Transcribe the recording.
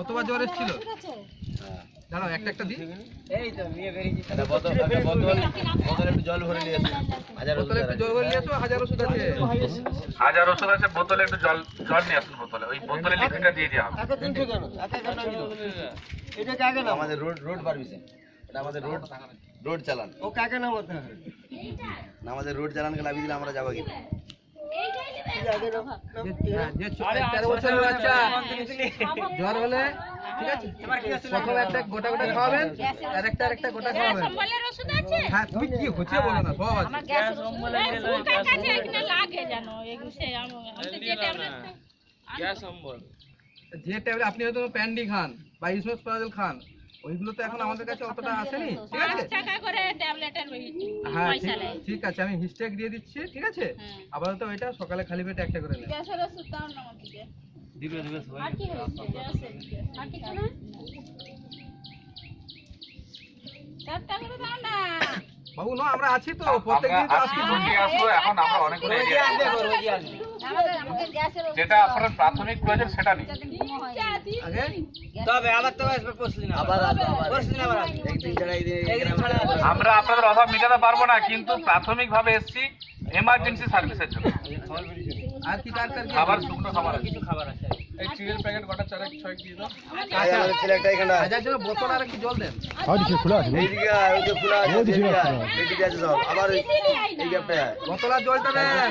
কতবার জ্বর এসেছিল? দাঁড়াও একটা একটা দিই। একটা বোতল একটা বোতল বোতলে একটু জল ভরে নিয়ে এসো হাজার ওষুধ বোতলে একটু জল ভরে নিয়ে এসো হাজার ওষুধ আছে। হাজার ওষুধ আছে বোতলে একটু জল জল নিয়ে আসুন বোতলে। ওই বোতলে লিখিটা দিয়ে দেওয়া হবে। আমাদের রোড রোড পারমিশন। এটা আমাদের রোড রোড চালান। ও কাকে নাম হতে হবে? না আমাদের রোড চালানকে নামিয়ে দিলে আমরা যাব কি যে- হ্যাঁ, যে ছ- তেরো বছরের বাচ্চা জ্বর হলে ঠিক আছে? প্রথম একটা গোটা গোটা খাওয়াবেন আর একটা আর একটা গোটা খাওয়াবেন। হ্যাঁ তুমি কি হচ্ছে বলো না সব আছে। যে ট্যাবলেট আপনি হয়তো প্যান্ডি খান বা ইসমস খান ওইগুলো তো এখন আমাদের কাছে অতটা আসেনি ঠিক আছে? টাকা করে ট্যাবলেটের ওই হ্যাঁ ঠিক- আছে আমি হিস্টেক দিয়ে দিচ্ছি ঠিক আছে। আপাতত ওইটা সকালে খালি পেটে একটা করে নেন গ্যাসের ওষুধ দাও না আর কি হয়েছে? আর কিছু না? চারটা করে দাও না। বাবু না আমরা আছি তো প্রত্যেকদিন তো আসছি আজকে রোগী আসব এখন আমরা অনেক ওষুধ যেটা আপনার প্রাথমিক প্রয়োজন সেটা আগে? তবে আবার তো আসবে আসব আসবে। একদিন ছাড়া একদিন আসবে। আমরা আপনাদের অভাব মেটাতে পারব না কিন্তু প্রাথমিক ভাবে এসছি এমার্জেন্সি সার্ভিসের জন্য। আর কি কার কার খাবার শুকনো খাবার কিছু খাবার আছে। এই চিড়ের প্যাকেট কটা চারেক ছয় দিয়ে দাও। এই আমাদের ছেলে এখানে হাজার জন্য বোতল আর কি জল দেন। এইদিকে আয়, ওই যে খোলা আছে এইদিকে আয়, এইদিকে আছে। সব। আবার ওই- এই গ্যাপটা বোতল আর জলটা দেন।